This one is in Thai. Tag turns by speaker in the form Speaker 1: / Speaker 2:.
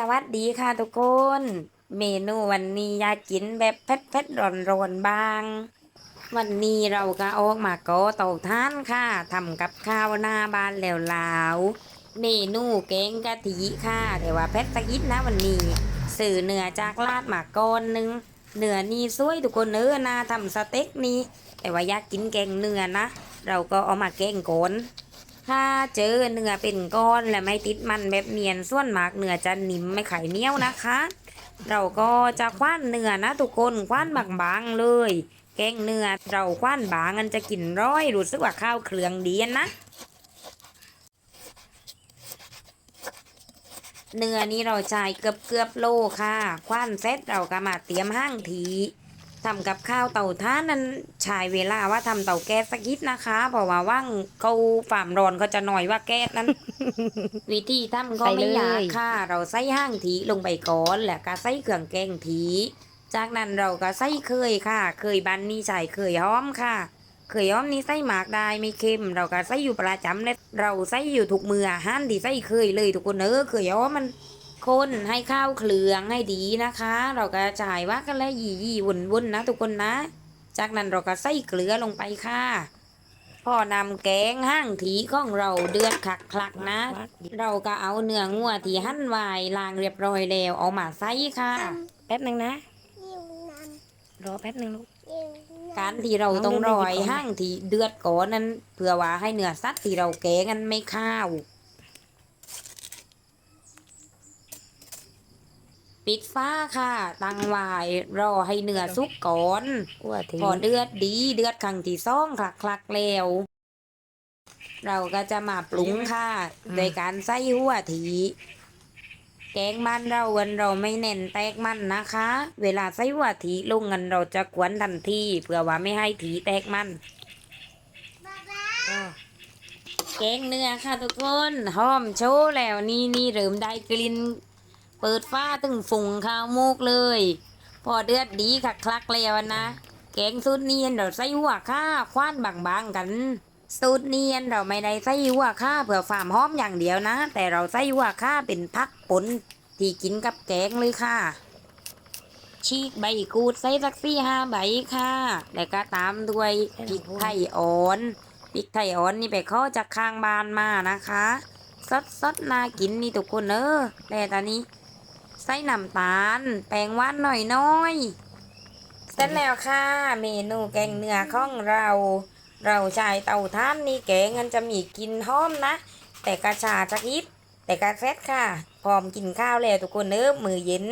Speaker 1: สวัสดีค่ะทุกคน เมนูวันนี้อยากกินแบบเผ็ดเผ็ดร้อนร้อนๆบาง วันนี้เราก็ออกมาก็เตาท่านค่ะทำกับข้าวหน้าบ้านแล้วลาวเมนูแกงกะทิค่ะแต่ว่าเผ็ดตะกิดนะวันนี้สื่อเนื้อจากลาดมาก้อนหนึงเนื้อนี่สวยทุกคนเออนาทำสเต็กนี้ แต่ว่าอยากกินแกงเนื้อนะ เราก็เอามาแกงก่อน ถ้าเจอเนื้อเป็นก้อนและไม่ติดมันแบบเนียนส่วนมากเนื้อจะนิ่มไม่ไข่เหนียวนะคะ เราก็จะคว้านเนื้อนะทุกคนคว้านบางๆเลย แกงเนื้อเราคว้านบางมันจะกินร้อยรู้สึกว่าข้าวเครื่องดีนะเนื้อนี้เราใช้เกือบเกือบโลค่ะ คว้านเสร็จเราก็มาเตรียมห้างที ทำกับข้าวเตาท่านนั้นใช้เวลาว่าทำเตาแก๊สสักนิดนะคะเพราะว่าว่างเขาฝ่ามร้อนก็จะหน่อยว่าแก๊สนั้น วิธีทำก็ไม่ยากค่ะเราใส่ห้างทีลงไปก่อนแล้วก็ใส่เครื่องแกงทีจากนั้นเราก็ใส่เคยค่ะ เคยบันนี่ใส่เคยหอมค่ะ เคยหอมนี่ใส่หมากได้ไม่เค็ม เราก็ใส่อยู่ประจำเลยเราใส่อยู่ทุกมืออาหารที่ใส่เคยเลยทุกคนเออเคยหอมมัน คนให้ข้าวเคลืองให้ดีนะคะ เราก็จ่ายว่ากันแล้วยี่ยี่วุ่นวุ่นนะ ทุกคนนะ จากนั้นเราก็ใส่เกลือลงไปค่ะพอนำแกงห้างถีของเราเดือดคลักๆนะ เราก็เอาเนื้องัวที่หั่นไว้ล้างเรียบร้อยแล้วเอามาใส่ค่ะ แป๊บหนึ่งนะรอแป๊บหนึ่งลูกา
Speaker 2: น
Speaker 1: การที่เราต้องรอยห้างที่เดือดก่อนนั้นเพื่อว่าให้เนื้อสัตว์ที่เราแกงกันไม่ข้าว ปิดฟ้าค่ะ ตั้งไว้รอให้เนื้อสุกก่อน
Speaker 3: ว่าที
Speaker 1: พอเดือดดีเดือดครั้งที่สองคลักคลักๆแล้ว เราก็จะมาปรุงค่ะโดยการใส่หัวถีแกงมันเราวันเราไม่เน้นแตกมันนะคะ เวลาใส่หัวถีลงเงินเราจะกวนทันทีเพื่อว่าไม่ให้ถีแตกมัน
Speaker 3: ก็
Speaker 1: แกงเนื้อค่ะทุกคนหอมโชว์แล้วนี่นี่เริ่มได้กลิ่น เปิดฟ้าถึงฝุ่งข้าวมูกเลย พอเดือดดีคักคลักๆแล้วนะแกงสูตรเนียนเราใส่หัวข้าคว้านบางๆกัน สูตรเนียนเราไม่ได้ใส่หัวข้าเพื่อความหอมอย่างเดียวนะ แต่เราใส่หัวข้าเป็นพักผลที่กินกับแกงเลยค่ะ ชีกใบกูดใส่สักสี่ห้าใบค่ะ แล้วก็ตามด้วยพริกไทยอ่อนพริกไทยอ่อนนี่ไปข้อจากข้างบ้านมานะคะ สดสดๆน่ากินนี่ทุกคนเออแต่ตอนนี้ ส่น้ำตาล แป้งหวานหน่อยน้อยเสร็จแล้วค่ะ เมนูแกงเนื้อของเรา เราใช้เตาท่านนี่แกงมันจะมีกลิ่นหอมนะ แต่กระชาจะคิดแต่กระเซ็ดค่ะ พร้อมกินข้าวแล้วทุกคนเออมือเย็น